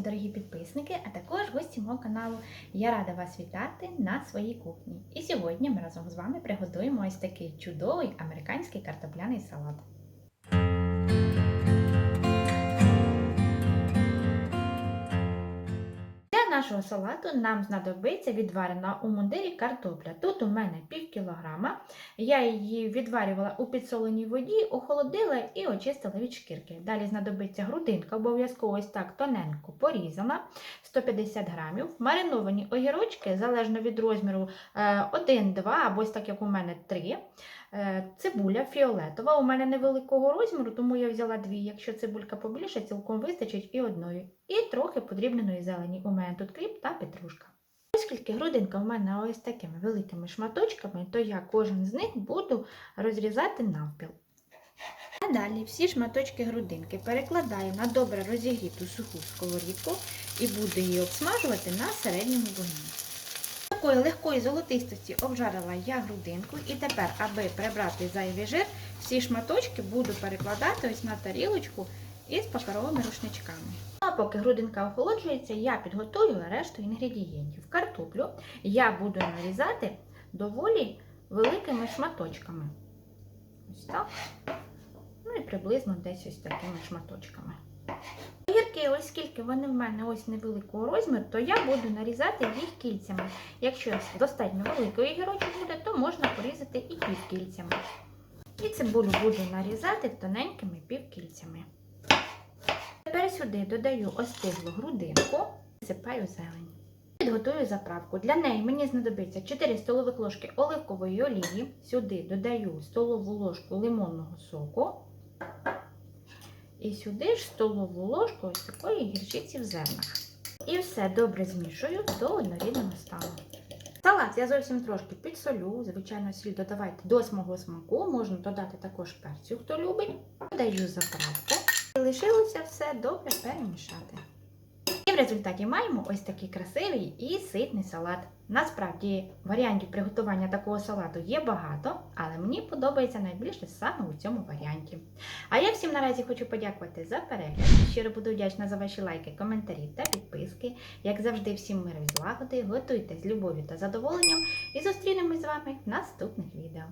дорогі підписники, а також гості мого каналу. Я рада вас вітати на своїй кухні. І сьогодні ми разом з вами приготуємо ось такий чудовий американський картопляний салат. Нашого салату нам знадобиться відварена у мундирі картопля. Тут у мене пів кілограма. Я її відварювала у підсоленій воді, охолодила і очистила від шкірки. Далі знадобиться грудинка, обов'язково ось так тоненько порізана, 150 грамів. Мариновані огірочки, залежно від розміру, 1-2 або ось так, як у мене 3. Е, Цибуля фіолетова. У мене невеликого розміру, тому я взяла дві. Якщо цибулька побільше, цілком вистачить і одної. І трохи подрібненої зелені. У мене тут кріп та петрушка. Оскільки грудинка у мене ось такими великими шматочками, то я кожен з них буду розрізати навпіл. А далі всі шматочки грудинки перекладаю на добре розігріту суху сковорідку і буду її обсмажувати на середньому вогні. Такої легкої золотистості обжарила я грудинку і тепер, аби прибрати зайвий жир, всі шматочки буду перекладати ось на тарілочку із паперовими рушничками. А поки грудинка охолоджується, я підготую решту інгредієнтів. Картоплю я буду нарізати доволі великими шматочками. Ось так. Ну і приблизно десь ось такими шматочками. Огірки, оскільки вони в мене ось невеликого розміру, то я буду нарізати їх кільцями. Якщо достатньо великий огірочок буде, то можна порізати і півкільцями. І цибулю буду нарізати тоненькими півкільцями. Сюди додаю остиглу грудинку, сипаю зелень. Підготую заправку. Для неї мені знадобиться 4 столових ложки оливкової олії. Сюди додаю столову ложку лимонного соку. І сюди ж столову ложку ось такої гірчиці в зернах. І все добре змішую до однорідного стану. Салат я зовсім трошки підсолю, звичайно, сіль додавайте до смого смаку, можна додати також перцю, хто любить. Додаю заправку. Лишилося все добре перемішати. І в результаті маємо ось такий красивий і ситний салат. Насправді варіантів приготування такого салату є багато, але мені подобається найбільше саме у цьому варіанті. А я всім наразі хочу подякувати за перегляд. Щиро буду вдячна за ваші лайки, коментарі та підписки. Як завжди, всім миру і злагоди, готуйте з любов'ю та задоволенням і зустрінемось з вами в наступних відео.